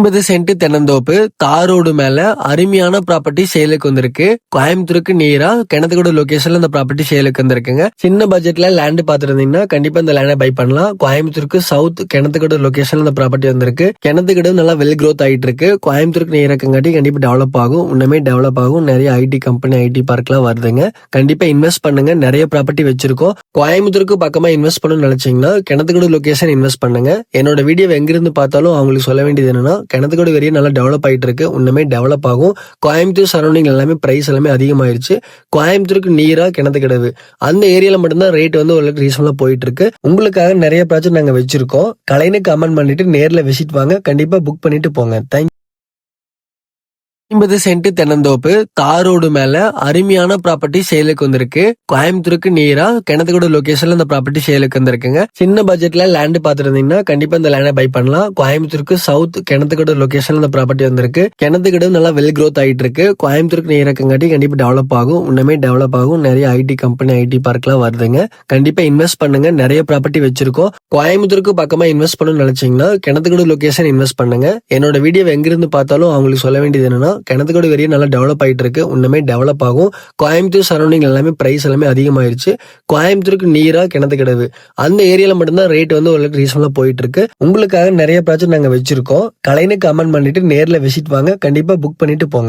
ஐம்பது சென்ட் தென்னந்தோப்பு தார் ரோடு மேல அருமையான ப்ராப்பர்ட்டி சேலுக்கு வந்திருக்கு. கோயம்புத்தூருக்கு நீரா கிணத்துக்கூட லொகேஷன்ல இந்த ப்ராப்பர்ட்டி சேலுக்கு வந்திருக்குங்க. சின்ன பட்ஜெட்ல லேண்ட் பாத்துருந்தீங்கன்னா கண்டிப்பா இந்த லேண்டை பை பண்ணலாம். கோயம்புத்தூருக்கு சவுத் கிணத்துக்கூட லொகேஷன்ல இந்த ப்ராப்பர்ட்டி வந்திருக்கு. கிணத்துக்கூட நல்லா வெல் க்ரோத் ஆயிட்டு இருக்கு கோயம்புத்தூருக்கு நீரக்கங்காட்டி இருக்கங்காட்டி கண்டிப்பா டெவலப் ஆகும். இன்னுமே டெவலப் ஆகும். நிறைய ஐடி கம்பெனி ஐடி பார்க்லாம் வருதுங்க. கண்டிப்பா இன்வெஸ்ட் பண்ணுங்க. நிறைய ப்ராப்பர்ட்டி வச்சிருக்கோம். கோயம்புத்தூருக்கு பக்கமா இன்வெஸ்ட் பண்ணணும்னு நினைச்சீங்கன்னா கிணத்துக்கூட லொகேஷன் இன்வெஸ்ட் பண்ணுங்க. என்னோட வீடியோ எங்கிருந்து பார்த்தாலும் அவங்களுக்கு சொல்ல வேண்டியது என்னன்னா கிணத்துக்கூட வெறிய நல்லா டெவலப் ஆயிட்டு இருக்கு இன்னுமே டெவலப் ஆகும். கோயம்புத்தூர் சரௌண்டிங் எல்லாமே பிரைஸ் எல்லாமே அதிகமாயிருச்சு. கோயம்புத்தூருக்கு நீரா கிணத்துக்கிடவு அந்த ஏரியால மட்டும்தான் ரேட் வந்து ஓரளவுக்கு ரீசனலா போயிட்டு இருக்கு உங்களுக்காக நிறைய ப்ராஜெக்ட் நாங்க வச்சிருக்கோம். கலைன்னு கமெண்ட் பண்ணிட்டு நேர்ல விசிட் வாங்க. கண்டிப்பா புக் பண்ணிட்டு போங்க. தேங்க் ஐம்பது சென்ட் தென்னந்தோப்பு தார் ரோடு மேல அருமையான ப்ராப்பர்ட்டி சேலுக்கு வந்திருக்கு. கோயம்புத்தூருக்கு நீரா கிணத்துக்கூட லொகேஷன்ல இந்த ப்ராப்பர்ட்டி சேலுக்கு வந்திருக்குங்க. சின்ன பட்ஜெட்ல லேண்ட் பாத்துருந்தீங்கன்னா கண்டிப்பா இந்த லேண்டை பை பண்ணலாம். கோயம்புத்தூருக்கு சவுத் கிணத்துக்கூட லொகேஷன்ல இந்த ப்ராப்பர்ட்டி வந்திருக்கு. கிணத்துக்கூட நல்லா வெல் க்ரோத் ஆயிட்டு இருக்கு கோயம்புத்தூருக்கு நேரா இருக்கங்காட்டி கண்டிப்பா டெவலப் ஆகும். இன்னுமே டெவலப் ஆகும். நிறைய ஐடி கம்பெனி ஐடி பார்க்லாம் வருதுங்க. கண்டிப்பா இன்வெஸ்ட் பண்ணுங்க. நிறைய ப்ராப்பர்ட்டி வச்சிருக்கோம். கோயம்புத்தூருக்கு பக்கமா இன்வெஸ்ட் பண்ணணும்னு நினைச்சீங்கன்னா கிணத்துக்கூட லொகேஷன் இன்வெஸ்ட் பண்ணுங்க. என்னோட வீடியோ எங்கிருந்து பார்த்தாலும் அவங்களுக்கு சொல்ல வேண்டியது என்னன்னா கிணத்துக்கோடு வெறிய நல்லா டெவலப் ஆகிட்டு இருக்கு இன்னுமே டெவலப் ஆகும். கோயம்புத்தூர் சரௌண்டிங் எல்லாமே ப்ரைஸ் எல்லாமே அதிகமாயிருச்சு. கோயம்புத்தூருக்கு நீராக கிணத்து கிடவு. அந்த ஏரியாவில் மட்டும்தான் ரேட் வந்து ஓரளவுக்கு ரீசனாக போயிட்டு இருக்கு உங்களுக்காக நிறைய ப்ராஜெக்ட் நாங்கள் வச்சிருக்கோம். கலைன்னு கமெண்ட் பண்ணிட்டு நேரில் விசிட் வாங்க. கண்டிப்பாக புக் பண்ணிட்டு போங்க.